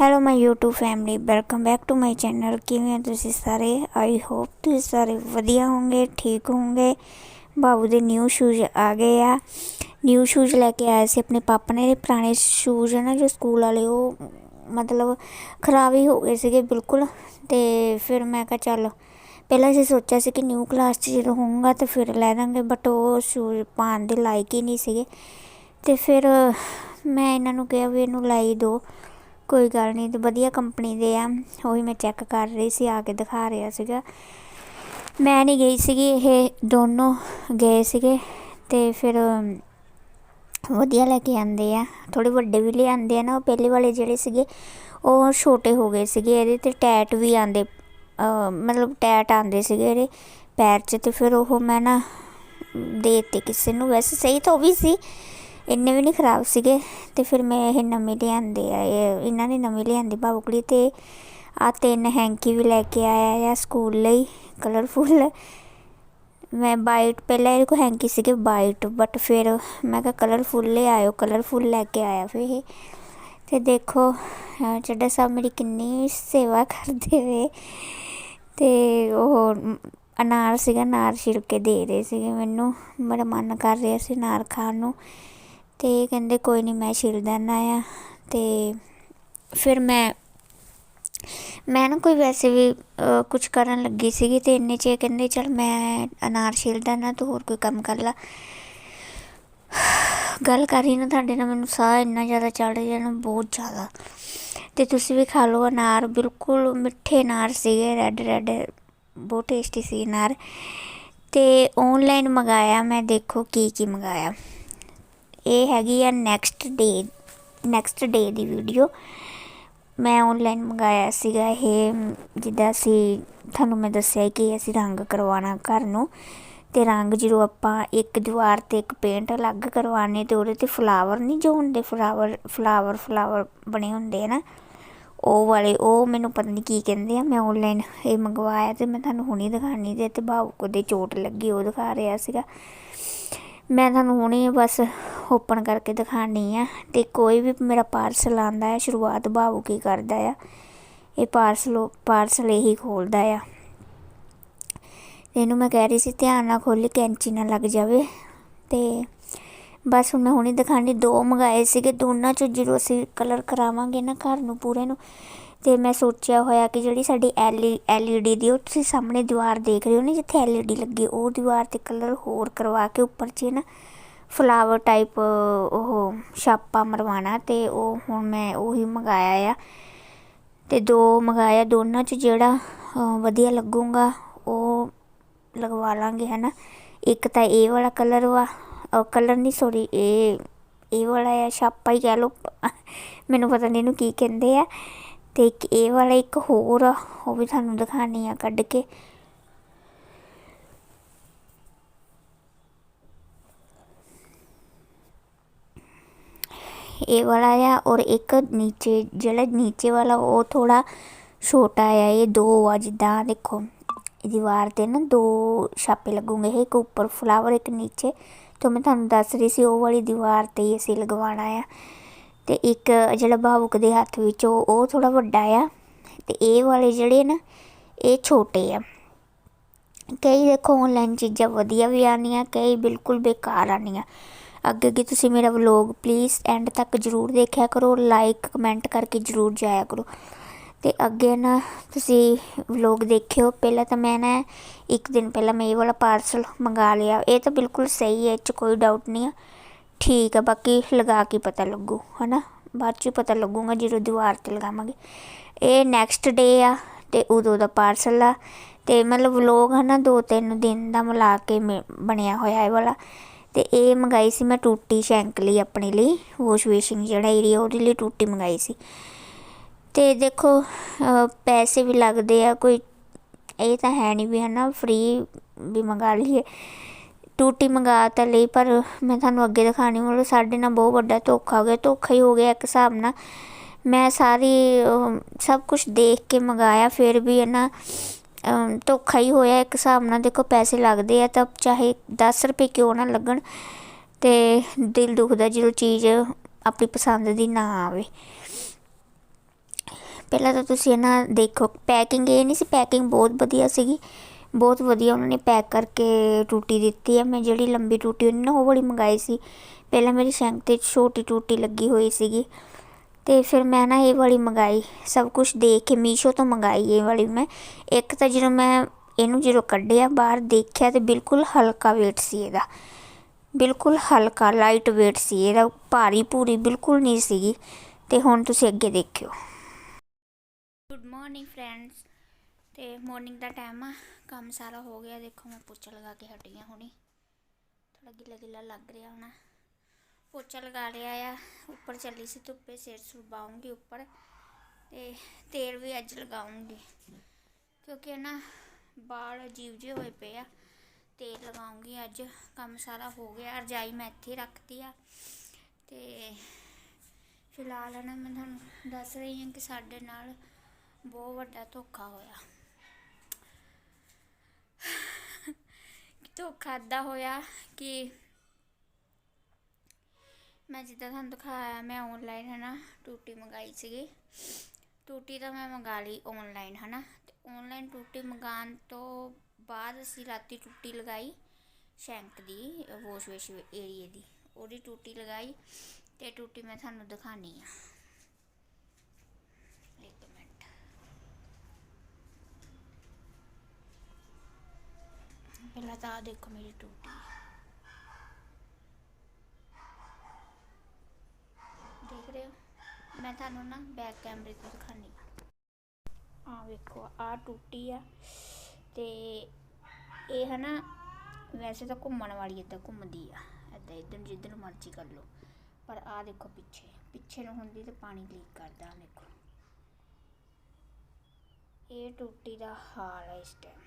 Hello my YouTube family welcome back to my channel ਕਿਵੇਂ ਹੋ ਤੁਸੀਂ ਸਾਰੇ? ਆਈ ਹੋਪ ਤੁਸੀਂ ਸਾਰੇ ਵਧੀਆ ਹੋਵੋਗੇ, ਠੀਕ ਹੋਵੋਗੇ। ਬਾਬੂ ਦੇ ਨਿਊ ਸ਼ੂਜ਼ ਆ ਗਏ ਆ। ਨਿਊ ਸ਼ੂਜ਼ ਲੈ ਕੇ ਆਏ ਸੀ ਆਪਣੇ ਪਾਪਾ ਨੇ। ਪੁਰਾਣੇ ਸ਼ੂਜ਼ ਨਾ, ਜੋ ਸਕੂਲ ਵਾਲੇ, ਉਹ ਮਤਲਬ ਖਰਾਬ ਹੀ ਹੋ ਗਏ ਸੀਗੇ, ਬਿਲਕੁਲ। ਤੇ ਫਿਰ ਮੈਂ ਕਿਹਾ ਚੱਲ, ਪਹਿਲਾਂ ਅਸੀਂ ਸੋਚਿਆ ਸੀ ਕਿ ਨਿਊ ਕਲਾਸ 'ਚ ਜਦੋਂ ਹੋਊਗਾ ਤਾਂ ਫਿਰ ਲੈ ਦਾਂਗੇ ਬਟ ਉਹ ਸ਼ੂਜ਼ ਪਾਉਣ ਦੇ ਲਾਇਕ ਹੀ ਨਹੀਂ ਸੀਗੇ। ਤੇ ਫਿਰ ਮੈਂ ਇਹਨਾਂ ਨੂੰ ਕਿਹਾ ਵੀ ਇਹਨੂੰ ਲਾਈ ਦਿਓ। ਕੋਈ ਗੱਲ ਨਹੀਂ, ਤੇ ਵਧੀਆ ਕੰਪਨੀ ਦੇ ਆ। ਉਹੀ ਮੈਂ ਚੈੱਕ ਕਰ ਰਹੀ ਸੀ, ਆ ਕੇ ਦਿਖਾ ਰਿਹਾ ਸੀਗਾ। ਮੈਂ ਨਹੀਂ ਗਈ ਸੀਗੀ, ਇਹ ਦੋਨੋਂ ਗਏ ਸੀਗੇ, ਤੇ ਫਿਰ ਵਧੀਆ ਲੈ ਕੇ ਆਂਦੇ ਆ। ਥੋੜੇ ਵੱਡੇ ਵੀ ਲਿਆਂਦੇ ਆ ਨਾ, ਉਹ ਪਹਿਲੇ ਵਾਲੇ ਜਿਹੜੇ ਸੀਗੇ, ਉਹ ਛੋਟੇ ਹੋ ਗਏ ਸੀਗੇ ਇਹਦੇ, ਤੇ ਟੈਟ ਵੀ ਆਂਦੇ ਮਤਲਬ ਟੈਟ ਆਂਦੇ ਸੀਗੇ ਇਹਦੇ ਪੈਰ 'ਚ, ਤੇ ਫਿਰ ਉਹ ਮੈਂ ਨਾ ਦੇਤੇ ਕਿਸੇ ਨੂੰ। ਵੈਸੇ ਸਹੀ ਤਾਂ ਉਹ ਵੀ ਸੀ ਇੰਨੇ ਵੀ ਨਹੀਂ ਖਰਾਬ ਸੀਗੇ ਤੇ ਫਿਰ ਮੈਂ ਇਹ ਨਵੇਂ ਲਿਆਂਦੇ ਆ, ਇਹ ਇਹਨਾਂ ਨੇ ਨਵੇਂ ਲਿਆਂਦੇ ਬਾਬੂਕੜੀ ਤੇ ਆ ਤਿੰਨ ਹੈਂਕੀ ਵੀ ਲੈ ਕੇ ਆਇਆ ਆ ਸਕੂਲ ਲਈ ਕਲਰਫੁੱਲ ਮੈਂ ਵਾਈਟ ਪਹਿਲਾਂ ਇਹਦੇ ਕੋ ਹੈਂਕੀ ਸੀਗੇ ਵਾਈਟ ਬਟ ਫਿਰ ਮੈਂ ਕਿਹਾ ਕਲਰਫੁੱਲ ਲੈ ਆਇਓ ਕਲਰਫੁੱਲ ਲੈ ਕੇ ਆਇਆ ਫਿਰ ਇਹ। ਤੇ ਦੇਖੋ ਚੱਡਾ ਸਾਹਿਬ ਮੇਰੀ ਕਿੰਨੀ ਸੇਵਾ ਕਰਦੇ ਵੇ। ਤੇ ਉਹ ਅਨਾਰ ਸੀਗਾ, ਅਨਾਰ ਛਿਲਕੇ ਦੇ ਰਹੇ ਸੀਗੇ ਮੈਨੂੰ, ਬੜਾ ਮਨ ਕਰ ਰਿਹਾ ਸੀ ਅਨਾਰ ਖਾਣ ਨੂੰ। ਤੇ ਕਹਿੰਦੇ ਕੋਈ ਨਹੀਂ ਮੈਂ ਛਿਲ ਦੇਣਾ ਆ। ਤੇ ਫਿਰ ਮੈਂ ਮੈਂ ਨਾ ਕੋਈ ਵੈਸੇ ਵੀ ਕੁਝ ਕਰਨ ਲੱਗੀ ਸੀਗੀ ਤੇ ਇੰਨੇ 'ਚ ਕਹਿੰਦੇ ਚਲ ਮੈਂ ਅਨਾਰ ਛਿਲ ਦੇਣਾ ਤੂੰ ਹੋਰ ਕੋਈ ਕੰਮ ਕਰ ਲਾ। ਗੱਲ ਕਰ ਰਹੀ ਨਾ, ਤੁਹਾਡੇ ਨਾਲ ਮੈਨੂੰ ਸਾਹ ਇੰਨਾ ਜ਼ਿਆਦਾ ਚੜ ਰਿਹਾ ਨਾ, ਬਹੁਤ ਜ਼ਿਆਦਾ। ਤੇ ਤੁਸੀਂ ਵੀ ਖਾ ਲਓ ਅਨਾਰ, ਬਿਲਕੁਲ ਮਿੱਠੇ ਅਨਾਰ ਸੀਗੇ ਰੈੱਡ ਰੈੱਡ ਬਹੁਤ ਟੇਸਟੀ ਸੀ ਅਨਾਰ। ਤੇ ਆਨਲਾਈਨ ਮੰਗਾਇਆ ਮੈਂ, ਦੇਖੋ ਕੀ ਕੀ ਮੰਗਾਇਆ। ਇਹ ਹੈਗੀ ਆ ਨੈਕਸਟ ਡੇ ਨੈਕਸਟ ਡੇ ਦੀ ਵੀਡੀਓ ਮੈਂ ਆਨਲਾਈਨ ਮੰਗਾਇਆ ਸੀਗਾ ਇਹ, ਜਿੱਦਾਂ ਅਸੀਂ, ਤੁਹਾਨੂੰ ਮੈਂ ਦੱਸਿਆ ਕਿ ਅਸੀਂ ਰੰਗ ਕਰਵਾਉਣਾ ਘਰ ਨੂੰ। ਤੇ ਰੰਗ ਜਦੋਂ ਆਪਾਂ ਇੱਕ ਦੀਵਾਰ ਤੇ ਇੱਕ ਪੇਂਟ ਅਲੱਗ ਕਰਵਾਣੇ ਤੇ ਉਹਦੇ ਤੇ ਫਲਾਵਰ ਨਹੀਂ ਜੋ ਹੁੰਦੇ ਫਲਾਵਰ ਫਲਾਵਰ ਫਲਾਵਰ ਬਣੇ ਹੁੰਦੇ ਆ ਨਾ। ਉਹ ਵਾਲੇ, ਉਹ ਮੈਨੂੰ ਪਤਾ ਨਹੀਂ ਕੀ ਕਹਿੰਦੇ ਆ, ਮੈਂ ਆਨਲਾਈਨ ਇਹ ਮੰਗਵਾਇਆ ਤੇ ਮੈਂ ਤੁਹਾਨੂੰ ਹੁਣੇ ਦਿਖਾਣੀ ਦੇ ਤੇ ਭਾਵੁਕ ਦੇ ਚੋਟ ਲੱਗੀ, ਉਹ ਦਿਖਾ ਰਿਹਾ ਸੀਗਾ। ਮੈਂ ਤੁਹਾਨੂੰ ਹੁਣੇ ਬਸ ਓਪਨ ਕਰਕੇ ਦਿਖਾਣੀ ਆ ਤੇ ਕੋਈ ਵੀ ਮੇਰਾ ਪਾਰਸਲ ਆਂਦਾ ਹੈ ਸ਼ੁਰੂਆਤ ਭਾਵੁਕ ਕੀ ਕਰਦਾ ਆ। ਇਹ ਪਾਰਸਲ ਪਾਰਸਲ ਇਹੀ ਖੋਲਦਾ ਆ। ਇਹਨੂੰ ਮੈਂ ਕਹਿ ਰਹੀ ਸੀ ਧਿਆਨ ਨਾਲ ਖੋਲੀ ਕੈਂਚੀ ਨਾ ਲੱਗ ਜਾਵੇ। ਤੇ ਬਸ ਹੁਣ ਮੈਂ ਹੁਣੇ ਦਿਖਾਣੀ, ਦੋ ਮੰਗਾਏ ਸੀਗੇ, ਦੋਨਾਂ ਚੋਂ ਜਦੋਂ ਅਸੀਂ ਕਲਰ ਕਰਾਵਾਂਗੇ ਨਾ ਘਰ ਨੂੰ ਪੂਰੇ ਨੂੰ, ਤੇ ਮੈਂ ਸੋਚਿਆ ਹੋਇਆ ਕਿ ਜਿਹੜੀ ਸਾਡੀ ਐਲਈਡੀ ਦੀ, ਉਹ ਤੁਸੀਂ ਸਾਹਮਣੇ ਦੀਵਾਰ ਦੇਖ ਰਹੇ ਹੋ ਨਾ, ਜਿੱਥੇ ਐਲਈਡੀ ਲੱਗੀ, ਉਹ ਦੀਵਾਰ ਤੇ ਕਲਰ ਹੋਰ ਕਰਵਾ ਕੇ ਉੱਪਰ 'ਚ ਨਾ। ਫਲਾਵਰ ਟਾਈਪ ਉਹ ਛਾਪਾ ਮਰਵਾਉਣਾ ਅਤੇ ਉਹ ਹੁਣ ਮੈਂ ਉਹੀ ਮੰਗਵਾਇਆ ਆ। ਅਤੇ ਦੋ ਮੰਗਵਾਇਆ ਦੋਨਾਂ 'ਚ ਜਿਹੜਾ ਵਧੀਆ ਲੱਗੂਗਾ, ਉਹ ਲਗਵਾ ਲਾਂਗੇ ਨਾ ਇੱਕ ਤਾਂ ਇਹ ਵਾਲਾ ਕਲਰ ਵਾ ਕਲਰ ਨਹੀਂ ਸੌਰੀ ਇਹ ਇਹ ਵਾਲਾ ਆ, ਛਾਪਾ ਹੀ ਕਹਿ ਲਓ। ਮੈਨੂੰ ਪਤਾ ਨਹੀਂ ਇਹਨੂੰ ਕੀ ਕਹਿੰਦੇ ਆ। ਤੇ ਇੱਕ ਇਹ ਵਾਲਾ, ਇੱਕ ਹੋਰ ਆ, ਉਹ ਵੀ ਤੁਹਾਨੂੰ ਦਿਖਾਣੀ ਆ ਕੱਢ ਕੇ। ਇਹ ਵਾਲਾ ਆ ਔਰ ਇੱਕ ਨੀਚੇ ਜਿਹੜਾ ਨੀਚੇ ਵਾਲਾ ਉਹ ਥੋੜਾ ਛੋਟਾ ਆ ਇਹ ਦੋ ਆ ਜਿੱਦਾਂ ਦੇਖੋ ਦੀਵਾਰ ਤੇ ਨਾ ਦੋ ਛਾਪੇ ਲੱਗੂਗੇ ਇੱਕ ਉੱਪਰ ਫਲਾਵਰ ਇੱਕ ਨੀਚੇ ਤੋਂ ਮੈਂ ਤੁਹਾਨੂੰ ਦੱਸ ਰਹੀ ਸੀ ਉਹ ਵਾਲੀ ਦੀਵਾਰ ਤੇ ਹੀ ਅਸੀਂ ਲਗਵਾਉਣਾ ਆ ਤੇ ਇੱਕ ਜਿਹੜਾ ਭਾਵੁਕ ਦੇ ਹੱਥ ਵਿੱਚ ਉਹ ਉਹ ਥੋੜਾ ਵੱਡਾ ਆ ਤੇ ਇਹ ਵਾਲੇ ਜਿਹੜੇ ਨਾ ਇਹ ਛੋਟੇ ਆ ਕਈ ਦੇਖੋ ਆਨਲਾਈਨ ਚੀਜ਼ਾਂ ਵਧੀਆ ਵੀ ਆਉਂਦੀਆਂ ਕਈ ਬਿਲਕੁਲ ਬੇਕਾਰ ਆਉਂਦੀਆਂ ਅੱਗੇ ਅੱਗੇ ਤੁਸੀਂ ਮੇਰਾ ਵਲੌਗ ਪਲੀਜ਼ ਐਂਡ ਤੱਕ ਜ਼ਰੂਰ ਦੇਖਿਆ ਕਰੋ ਲਾਈਕ ਕਮੈਂਟ ਕਰਕੇ ਜ਼ਰੂਰ ਜਾਇਆ ਕਰੋ। ਤੇ ਅੱਗੇ ਨਾ ਤੁਸੀਂ ਵਲੌਗ ਦੇਖਿਓ, ਪਹਿਲਾਂ ਤਾਂ ਮੈਂ ਨਾ ਇੱਕ ਦਿਨ ਪਹਿਲਾਂ ਮੈਂ ਇਹ ਵਾਲਾ ਪਾਰਸਲ ਮੰਗਾ ਲਿਆ। ਇਹ ਤਾਂ ਬਿਲਕੁਲ ਸਹੀ ਹੈ, ਇਹ 'ਚ ਕੋਈ ਡਾਊਟ ਨਹੀਂ ਆ। ਠੀਕ ਆ, ਬਾਕੀ ਲਗਾ ਕੇ ਪਤਾ ਲੱਗੂ, ਹਨਾ? ਬਾਅਦ 'ਚ ਪਤਾ ਲੱਗੂਗਾ, ਜਦੋਂ ਦੀਵਾਰ ਤੇ ਲਗਾਵਾਂਗੇ। ਇਹ ਨੈਕਸਟ ਡੇ ਆ ਤੇ ਉਦੋਂ ਦਾ ਪਾਰਸਲ ਆ। ਤੇ ਮਤਲਬ ਵਲੌਗ ਹਨਾ, ਦੋ ਤਿੰਨ ਦਿਨ ਦਾ ਮਿਲਾ ਕੇ ਬਣਿਆ ਹੋਇਆ ਇਹ ਵਾਲਾ। ਤੇ ਇਹ ਮੰਗਾਈ ਸੀ ਮੈਂ ਟੂਟੀ ਸ਼ੈਂਕ ਲਈ ਆਪਣੇ ਲਈ, ਵਾਸ਼ ਵੇਸ਼ਿੰਗ ਜਿਹੜਾ ਏਰੀਆ ਉਹਦੇ ਲਈ ਟੂਟੀ ਮੰਗਾਈ ਸੀ। ਤੇ ਦੇਖੋ ਪੈਸੇ ਵੀ ਲੱਗਦੇ ਆ, ਕੋਈ ਇਹ ਤਾਂ ਹੈ ਨਹੀਂ ਵੀ ਹਨਾ ਫ੍ਰੀ ਵੀ ਮੰਗਾ ਲਈਏ। ਟੂਟੀ ਮੰਗਾ ਤਾਂ ਲਈ, ਪਰ ਮੈਂ ਤੁਹਾਨੂੰ ਅੱਗੇ ਦਿਖਾਣੀ ਮਤਲਬ ਸਾਡੇ ਨਾਲ ਬਹੁਤ ਵੱਡਾ ਧੋਖਾ ਹੋ ਗਿਆ, ਧੋਖਾ ਹੀ ਹੋ ਗਿਆ ਇੱਕ ਹਿਸਾਬ ਨਾਲ। ਮੈਂ ਸਾਰੀ ਸਭ ਕੁਝ ਦੇਖ ਕੇ ਮੰਗਾਇਆ, ਫਿਰ ਵੀ ਹੈ ਨਾ ਧੋਖਾ ਹੀ ਹੋਇਆ ਇੱਕ ਹਿਸਾਬ ਨਾਲ। ਦੇਖੋ, ਪੈਸੇ ਲੱਗਦੇ ਆ ਤਾਂ ਚਾਹੇ 10 ਰੁਪਏ ਕਿਉਂ ਨਾ ਲੱਗਣ ਤੇ ਦਿਲ ਦੁਖਦਾ ਜਦੋਂ ਚੀਜ਼ ਆਪਣੀ ਪਸੰਦ ਦੀ ਨਾ ਆਵੇ। ਪਹਿਲਾਂ ਤਾਂ ਤੁਸੀਂ ਇਹਨਾਂ ਦੇਖੋ, ਪੈਕਿੰਗ ਇਹ ਨਹੀਂ ਸੀ, ਪੈਕਿੰਗ ਬਹੁਤ ਵਧੀਆ ਸੀਗੀ। ਬਹੁਤ ਵਧੀਆ ਉਹਨਾਂ ਨੇ ਪੈਕ ਕਰਕੇ ਟੂਟੀ ਦਿੱਤੀ ਹੈ ਮੈਂ ਜਿਹੜੀ ਲੰਬੀ ਟੂਟੀ ਉਹਨੇ ਨਾ ਉਹ ਵਾਲੀ ਮੰਗਾਈ ਸੀ। ਪਹਿਲਾਂ ਮੇਰੀ ਸ਼ੈਂਕ ਤੇ ਛੋਟੀ ਟੂਟੀ ਲੱਗੀ ਹੋਈ ਸੀਗੀ। ਤੇ ਫਿਰ ਮੈਂ ਨਾ ਇਹ ਵਾਲੀ ਮੰਗਾਈ, ਸਭ ਕੁਝ ਦੇਖ ਕੇ ਮੀਸ਼ੋ ਤੋਂ ਮੰਗਾਈ ਇਹ ਵਾਲੀ ਮੈਂ। ਇੱਕ ਤਾਂ ਜਦੋਂ ਮੈਂ ਇਹਨੂੰ ਜਦੋਂ ਕੱਢਿਆ, ਬਾਹਰ ਦੇਖਿਆ ਤੇ ਬਿਲਕੁਲ ਹਲਕਾ weight ਸੀ ਇਹਦਾ। ਬਿਲਕੁਲ ਹਲਕਾ ਲਾਈਟ weight ਸੀ ਇਹਦਾ, ਭਾਰੀ ਪੂਰੀ ਬਿਲਕੁਲ ਨਹੀਂ ਸੀਗੀ। ਤੇ ਹੁਣ ਤੁਸੀਂ ਅੱਗੇ ਦੇਖਿਓ। ਗੁੱਡ ਮਾਰਨਿੰਗ ਫਰੈਂਡਸ ਤੇ ਮਾਰਨਿੰਗ ਦਾ ਟਾਈਮ ਆ, ਕੰਮ ਸਾਰਾ ਹੋ ਗਿਆ। ਦੇਖੋ ਮੈਂ ਪੋਚਾ ਲਗਾ ਕੇ ਹਟੀ ਆ ਹੁਣੀ। ਥੋੜਾ ਗਿੱਲਾ ਗਿੱਲਾ ਲੱਗ ਰਿਹਾ ਹੋਣਾ। ਪੋਚਾ ਲਗਾ ਲਿਆ ਆ। ਉੱਪਰ ਚੱਲੀ ਸੀ ਧੁੱਪੇ, ਸਿਰ ਸੁਬਾਉਂਗੀ ਉੱਪਰ। ਤੇ ਤੇਲ ਵੀ ਅੱਜ ਲਗਾਉਂਗੀ ਕਿਉਂਕਿ ਨਾ ਬਾਲ ਅਜੀਬ ਜਿਹੇ ਹੋਏ ਪਏ ਆ। ਤੇਲ ਲਗਾਉਂਗੀ ਅੱਜ। ਕੰਮ ਸਾਰਾ ਹੋ ਗਿਆ। ਰਜਾਈ ਮੈਂ ਇੱਥੇ ਹੀ ਰੱਖਤੀ ਆ। ਤੇ ਫਿਲਹਾਲ ਨਾ ਮੈਂ ਤੁਹਾਨੂੰ ਦੱਸ ਰਹੀ ਹਾਂ ਕਿ ਸਾਡੇ ਨਾਲ ਬਹੁਤ ਵੱਡਾ ਧੋਖਾ ਹੋਇਆ। ਧੋਖਾ ਏਦਾਂ ਹੋਇਆ ਕਿ ਮੈਂ ਜਿੱਦਾਂ ਤੁਹਾਨੂੰ ਦਿਖਾਇਆ, ਮੈਂ ਆਨਲਾਈਨ ਹੈ ਨਾ ਟੂਟੀ ਮੰਗਾਈ ਸੀਗੀ। ਟੂਟੀ ਤਾਂ ਮੈਂ ਮੰਗਾ ਲਈ ਆਨਲਾਈਨ ਹੈ ਨਾ ਤੇ ਆਨਲਾਈਨ ਟੂਟੀ ਮੰਗਾਉਣ ਤੋਂ ਬਾਅਦ ਅਸੀਂ ਰਾਤੀ ਟੂਟੀ ਲਗਾਈ ਸ਼ੈਂਕ ਦੀ ਵਾਸ਼ ਵੇਸ਼ ਏਰੀਏ ਦੀ। ਉਹਦੀ ਟੂਟੀ ਲਗਾਈ ਤੇ ਟੂਟੀ ਮੈਂ ਤੁਹਾਨੂੰ ਦਿਖਾਣੀ ਆ। ਇੱਕ ਮਿੰਟ। ਪਹਿਲਾਂ ਤਾਂ ਦੇਖੋ ਮੇਰੀ ਟੂਟੀ ਦੇਖ ਰਹੇ ਹੋ ਮੈਂ ਤੁਹਾਨੂੰ ਨਾ ਬੈਕ ਕੈਮਰੇ ਤੋਂ ਦਿਖਾਣੀ ਆ ਵੇਖੋ ਆ ਟੂਟੀ ਆ ਤੇ ਇਹ ਹੈ ਨਾ ਵੈਸੇ ਤਾਂ ਘੁੰਮਣ ਵਾਲੀ ਇਦਾਂ ਘੁੰਮਦੀ ਆ ਇਦਾਂ ਇਧਰ ਜਿੱਧਰ ਮਰਜ਼ੀ ਕਰ ਲਓ। ਪਰ ਆ ਦੇਖੋ ਪਿੱਛੇ ਪਿੱਛੇ ਨੂੰ ਹੁੰਦੀ ਤੇ ਪਾਣੀ ਲੀਕ ਕਰਦਾ, ਆਹ ਦੇਖੋ ਇਹ ਟੂਟੀ ਦਾ ਹਾਲ ਹੈ ਇਸ ਟਾਈਮ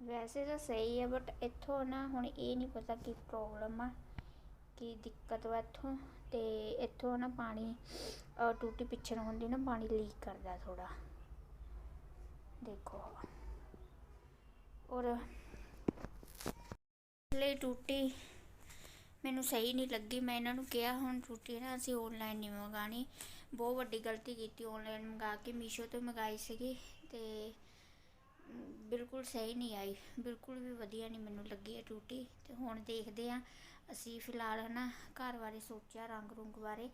ਵੈਸੇ ਤਾਂ ਸਹੀ ਹੈ ਬਟ ਇੱਥੋਂ ਨਾ ਹੁਣ ਇਹ ਨਹੀਂ ਪਤਾ ਕੀ ਪ੍ਰੋਬਲਮ ਆ, ਕੀ ਦਿੱਕਤ ਵਾ ਇੱਥੋਂ, ਤੇ ਇੱਥੋਂ ਨਾ ਪਾਣੀ ਟੂਟੀ ਪਿੱਛੇ ਨੂੰ ਹੁੰਦੀ ਨਾ, ਪਾਣੀ ਲੀਕ ਕਰਦਾ ਥੋੜਾ ਦੇਖੋ। ਔਰ ਲਈ ਟੂਟੀ ਮੈਨੂੰ ਸਹੀ ਨਹੀਂ ਲੱਗੀ, ਮੈਂ ਇਹਨਾਂ ਨੂੰ ਕਿਹਾ, ਹੁਣ ਟੂਟੀ ਨਾ ਅਸੀਂ ਆਨਲਾਈਨ ਨਹੀਂ ਮੰਗਾਣੀ ਬਹੁਤ ਵੱਡੀ ਗਲਤੀ ਕੀਤੀ ਆਨਲਾਈਨ ਮੰਗਾ ਕੇ ਮੀਸ਼ੋ ਤੋਂ ਮੰਗਾਈ ਸੀਗੀ, ਤੇ ਬਿਲਕੁਲ ਸਹੀ ਨਹੀਂ ਆਈ, ਬਿਲਕੁਲ ਵੀ ਵਧੀਆ ਨਹੀਂ ਮੈਨੂੰ ਲੱਗੀ ਇਹ ਟੂਟੀ, ਤੇ ਹੁਣ ਦੇਖਦੇ ਆ ਅਸੀਂ ਫਿਲਹਾਲ ਹਨਾ ਘਰ ਬਾਰੇ ਸੋਚਿਆ ਰੰਗ ਰੁੰਗ ਬਾਰੇ,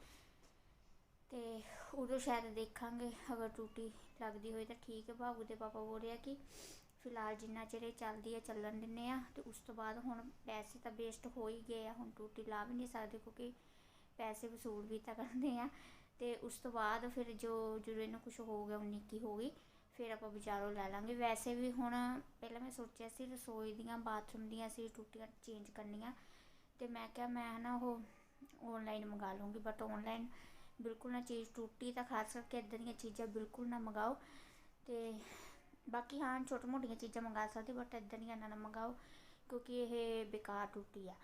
ਤੇ ਉਦੋਂ ਸ਼ਾਇਦ ਦੇਖਾਂਗੇ ਅਗਰ ਟੂਟੀ ਲੱਗਦੀ ਹੋਈ ਤਾਂ ਠੀਕ ਹੈ, ਬਾਬੂ ਦੇ ਪਾਪਾ ਬੋਲ ਰਿਹਾ ਕਿ ਫਿਲਹਾਲ ਜਿੰਨਾ ਚਿਰ ਇਹ ਚੱਲਦੀ ਹੈ ਚੱਲਣ ਦਿੰਨੇ ਆ ਤੇ ਉਸ ਤੋਂ ਬਾਅਦ ਹੁਣ ਪੈਸੇ ਤਾਂ ਵੇਸਟ ਹੋ ਹੀ ਗਏ ਆ, ਹੁਣ ਟੂਟੀ ਲਾ ਵੀ ਨਹੀਂ ਸਕਦੇ ਕਿਉਂਕਿ ਪੈਸੇ ਵਸੂਲ ਵੀ ਤਾਂ ਕਰਦੇ ਆ ਤੇ ਉਸ ਤੋਂ ਬਾਅਦ ਫਿਰ ਜੋ, ਜਦੋਂ ਇਹਨੂੰ ਕੁਝ ਹੋ ਗਿਆ, ਉਨੀ ਕੀ ਹੋ ਗਈ ਫਿਰ ਆਪਾਂ ਬਾਜ਼ਾਰੋਂ ਲੈ ਲਾਂਗੇ। ਵੈਸੇ ਵੀ ਹੁਣ ਪਹਿਲਾਂ ਮੈਂ ਸੋਚਿਆ ਸੀ ਰਸੋਈ ਦੀਆਂ ਬਾਥਰੂਮ ਦੀਆਂ ਸੀ ਟੂਟੀਆਂ ਚੇਂਜ ਕਰਨੀਆਂ। ਤੇ ਮੈਂ ਕਿਹਾ ਮੈਂ ਨਾ ਉਹ ਆਨਲਾਈਨ ਮੰਗਾ ਲੂੰਗੀ ਬਟ ਆਨਲਾਈਨ ਬਿਲਕੁਲ ਨਾ ਚੀਜ਼ ਟੂਟੀ ਤਾਂ ਖਾਸ ਕਰਕੇ ਇਦਾਂ ਦੀਆਂ ਚੀਜ਼ਾਂ ਬਿਲਕੁਲ ਨਾ ਮੰਗਾਓ। ਤੇ ਬਾਕੀ ਹਾਂ ਛੋਟੇ ਮੋਟੀਆਂ ਚੀਜ਼ਾਂ ਮੰਗਾ ਸਕਦੇ ਬਟ ਇਦਾਂ ਦੀਆਂ ਨਾ ਮੰਗਾਓ, ਕਿਉਂਕਿ ਇਹ ਬੇਕਾਰ ਟੂਟੀ ਆ।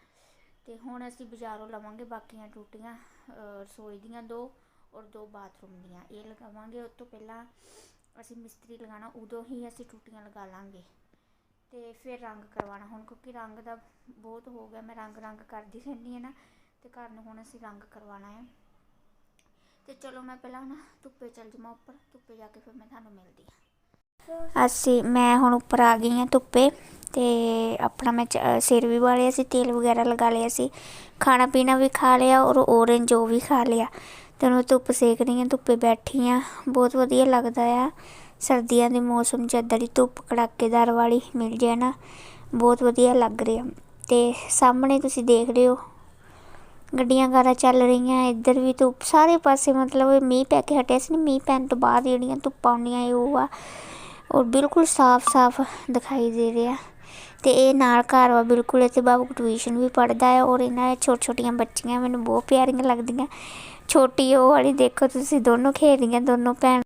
ਤੇ ਹੁਣ ਅਸੀਂ ਬਾਜ਼ਾਰੋਂ ਲਵਾਂਗੇ ਬਾਕੀਆਂ ਟੂਟੀਆਂ ਰਸੋਈ ਦੀਆਂ ਦੋ ਔਰ ਦੋ ਬਾਥਰੂਮ ਦੀਆਂ। ਇਹ ਲਗਾਵਾਂਗੇ ਉਸ ਤੋਂ ਪਹਿਲਾਂ ਅਸੀਂ ਮਿਸਤਰੀ ਲਗਾਉਣਾ, ਉਦੋਂ ਹੀ ਅਸੀਂ ਟੂਟੀਆਂ ਲਗਾ ਲਵਾਂਗੇ ਅਤੇ ਫਿਰ ਰੰਗ ਕਰਵਾਉਣਾ। ਹੁਣ ਕਿਉਂਕਿ ਰੰਗ ਦਾ ਬਹੁਤ ਹੋ ਗਿਆ, ਮੈਂ ਰੰਗ ਰੰਗ ਕਰਦੀ ਰਹਿੰਦੀ ਹਾਂ ਨਾ ਅਤੇ ਘਰ ਨੂੰ ਹੁਣ ਅਸੀਂ ਰੰਗ ਕਰਵਾਉਣਾ ਹੈ। ਅਤੇ ਚਲੋ ਮੈਂ ਪਹਿਲਾਂ ਹੁਣ ਧੁੱਪੇ ਚੱਲ ਜਾਵਾਂ ਉੱਪਰ, ਧੁੱਪੇ ਜਾ ਕੇ ਫਿਰ ਮੈਂ ਤੁਹਾਨੂੰ ਮਿਲਦੀ ਹਾਂ। ਅਸੀਂ, ਮੈਂ ਹੁਣ ਉੱਪਰ ਆ ਗਈ ਹਾਂ ਧੁੱਪੇ, ਤੇ ਆਪਣਾ ਮੈਂ ਚ- ਸਿਰ ਵੀ ਵਾਲਿਆ ਸੀ, ਤੇਲ ਵਗੈਰਾ ਲਗਾ ਲਿਆ ਸੀ। ਖਾਣਾ ਪੀਣਾ ਵੀ ਖਾ ਲਿਆ ਔਰ ਔਰੇਂਜ ਉਹ ਵੀ ਖਾ ਲਿਆ। ਤੇ ਹੁਣ ਧੁੱਪ ਸੇਕ ਰਹੀ ਹਾਂ, ਧੁੱਪੇ ਬੈਠੀ ਹਾਂ। ਬਹੁਤ ਵਧੀਆ ਲੱਗਦਾ ਆ। ਸਰਦੀਆਂ ਦੇ ਮੌਸਮ 'ਚ ਇੱਦਾਂ ਦੀ ਧੁੱਪ ਕੜਾਕੇਦਾਰ ਵਾਲੀ ਮਿਲ ਜਾਏ ਨਾ, ਬਹੁਤ ਵਧੀਆ ਲੱਗ ਰਿਹਾ। ਤੇ ਸਾਹਮਣੇ ਤੁਸੀਂ ਦੇਖ ਰਹੇ ਹੋ ਗੱਡੀਆਂ ਕਾਰਾਂ ਚੱਲ ਰਹੀਆਂ, ਇੱਧਰ ਵੀ ਧੁੱਪ, ਸਾਰੇ ਪਾਸੇ ਮਤਲਬ ਮੀਂਹ ਪੈ ਕੇ ਹਟਿਆ ਸੀ ਨਾ, ਮੀਂਹ ਪੈਣ ਤੋਂ ਬਾਅਦ ਜਿਹੜੀਆਂ ਧੁੱਪਾਂ ਆਉਂਦੀਆਂ ਇਹ ਉਹ ਆ ਔਰ ਬਿਲਕੁਲ ਸਾਫ਼-ਸਾਫ਼ ਦਿਖਾਈ ਦੇ ਰਿਹਾ। ਤੇ ਇਹ ਨਾਲ ਘਰ ਵਾ, ਬਿਲਕੁਲ ਇੱਥੇ ਬਾਬੂ ਟਿਊਸ਼ਨ ਵੀ ਪੜ੍ਹਦਾ ਹੈ ਔਰ ਇਹਨਾਂ ਦੇ ਛੋਟ ਛੋਟੀਆਂ ਬੱਚੀਆਂ, ਮੈਨੂੰ ਬਹੁਤ ਪਿਆਰੀਆਂ ਲੱਗਦੀਆਂ। ਛੋਟੀ ਉਹ ਵਾਲੀ ਦੇਖੋ ਤੁਸੀਂ ਦੋਨੋਂ ਖੇਡ ਰਹੀਆਂ ਦੋਨੋਂ ਭੈਣ